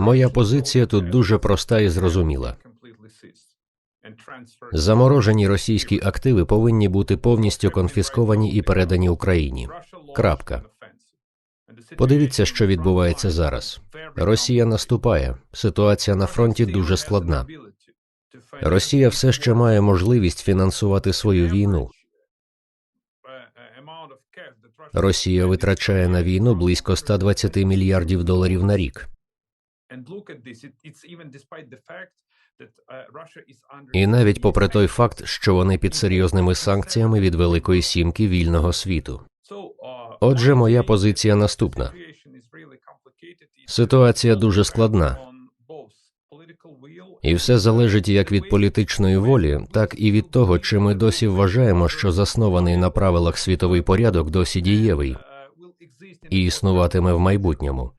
Моя позиція тут дуже проста і зрозуміла. Заморожені російські активи повинні бути повністю конфісковані і передані Україні. Крапка. Подивіться, що відбувається зараз. Росія наступає. Ситуація на фронті дуже складна. Росія все ще має можливість фінансувати свою війну. Росія витрачає на війну близько 120 мільярдів доларів на рік. І навіть попри той факт, що вони під серйозними санкціями від Великої сімки вільного світу. Отже, моя позиція наступна. Ситуація дуже складна. І все залежить як від політичної волі, так і від того, чи ми досі вважаємо, що заснований на правилах світовий порядок досі дієвий і існуватиме в майбутньому.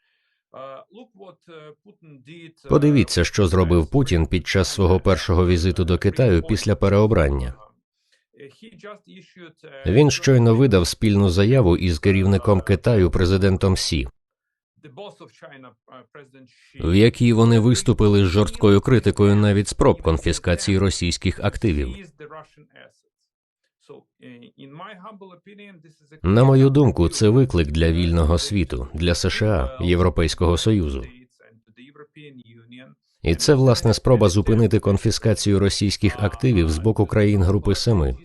Подивіться, що зробив Путін під час свого першого візиту до Китаю після переобрання. Він щойно видав спільну заяву із керівником Китаю президентом Сі, в якій вони виступили з жорсткою критикою навіть спроб конфіскації російських активів. На мою думку, це виклик для вільного світу, для США, Європейського союзу. І це власне спроба зупинити конфіскацію російських активів з боку країн Групи Семи.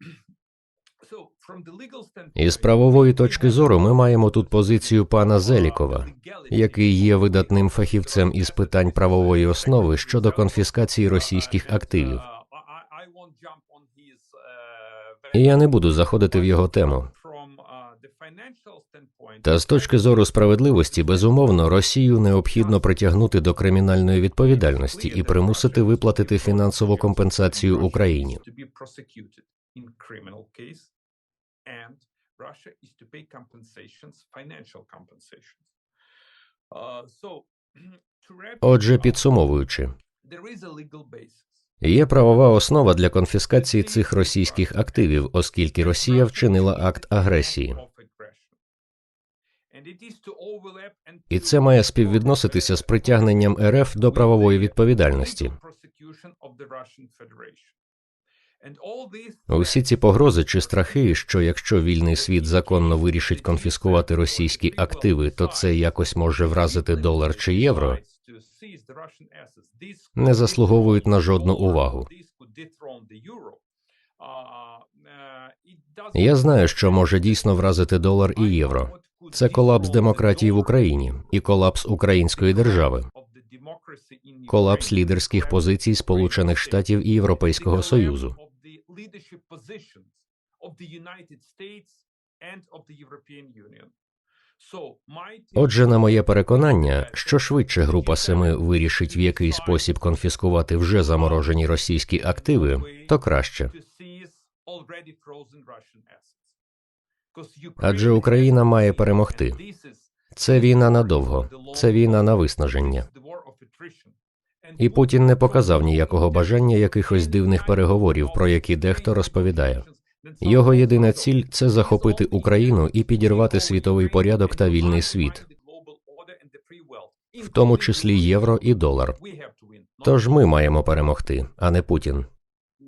І з правової точки зору ми маємо тут позицію пана Зелікова, який є видатним фахівцем із питань правової основи щодо конфіскації російських активів. І я не буду заходити в його тему. Та з точки зору справедливості, безумовно, Росію необхідно притягнути до кримінальної відповідальності і примусити виплатити фінансову компенсацію Україні. Отже, підсумовуючи, є правова основа для конфіскації цих російських активів, оскільки Росія вчинила акт агресії. І це має співвідноситися з притягненням РФ до правової відповідальності. Усі ці погрози чи страхи, що якщо вільний світ законно вирішить конфіскувати російські активи, то це якось може вразити долар чи євро, не заслуговують на жодну увагу. Я знаю, що може дійсно вразити долар і євро. Це колапс демократії в Україні і колапс української держави, колапс лідерських позицій Сполучених Штатів і Європейського Союзу. Отже, на моє переконання, що швидше група семи вирішить в який спосіб конфіскувати вже заморожені російські активи, то краще. Адже Україна має перемогти. Це війна надовго, це війна на виснаження. І Путін не показав ніякого бажання якихось дивних переговорів, про які дехто розповідає. Його єдина ціль це захопити Україну і підірвати світовий порядок та вільний світ, в тому числі євро і долар. Тож ми маємо перемогти, а не Путін.